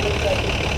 どうしたんですか?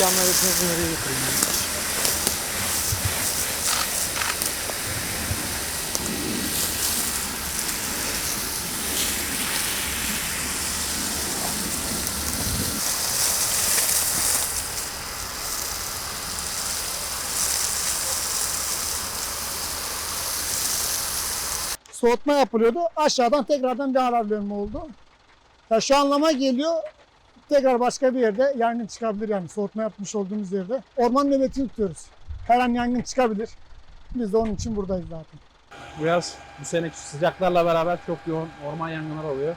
Eşyamla götürmek nereye götüreyim? soğutma yapılıyordu. Aşağıdan tekrardan bir arar bölümü oldu. Ya şu anlama geliyor. Tekrar başka bir yerde yangın çıkabilir yani soğutma yapmış olduğumuz yerde. Orman nöbetini tutuyoruz. Her an yangın çıkabilir. Biz de onun için buradayız zaten. Bu yaz bu seneki sıcaklarla beraber çok yoğun orman yangınları oluyor.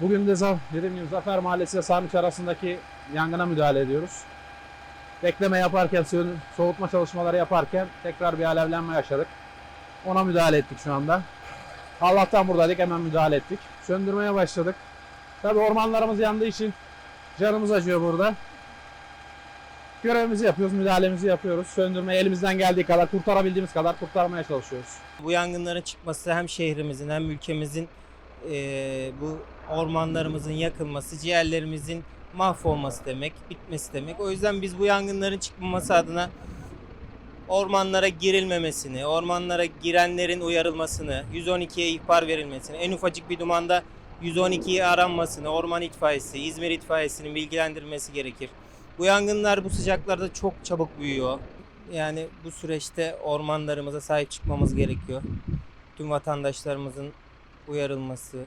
Bugün de dediğim gibi Zafer Mahallesi ile Sarnıç arasındaki yangına müdahale ediyoruz. Bekleme yaparken, soğutma çalışmaları yaparken tekrar bir alevlenme yaşadık. Ona müdahale ettik şu anda. Allah'tan buradaydık hemen müdahale ettik. Söndürmeye başladık. Tabi ormanlarımız yandığı için canımız acıyor burada. Görevimizi yapıyoruz, müdahalemizi yapıyoruz. Söndürmeye elimizden geldiği kadar, kurtarabildiğimiz kadar kurtarmaya çalışıyoruz. Bu yangınların çıkması hem şehrimizin hem ülkemizin eee, bu ormanlarımızın yakılması, ciğerlerimizin mahvolması demek, bitmesi demek. O yüzden biz bu yangınların çıkmaması adına ormanlara girilmemesini, ormanlara girenlerin uyarılmasını, 112'ye ihbar verilmesini, en ufacık bir dumanda 112'yi aranmasını, orman itfaiyesi, İzmir itfaiyesinin bilgilendirilmesi gerekir. Bu yangınlar bu sıcaklarda çok çabuk büyüyor. Yani bu süreçte ormanlarımıza sahip çıkmamız gerekiyor. Tüm vatandaşlarımızın uyarılması,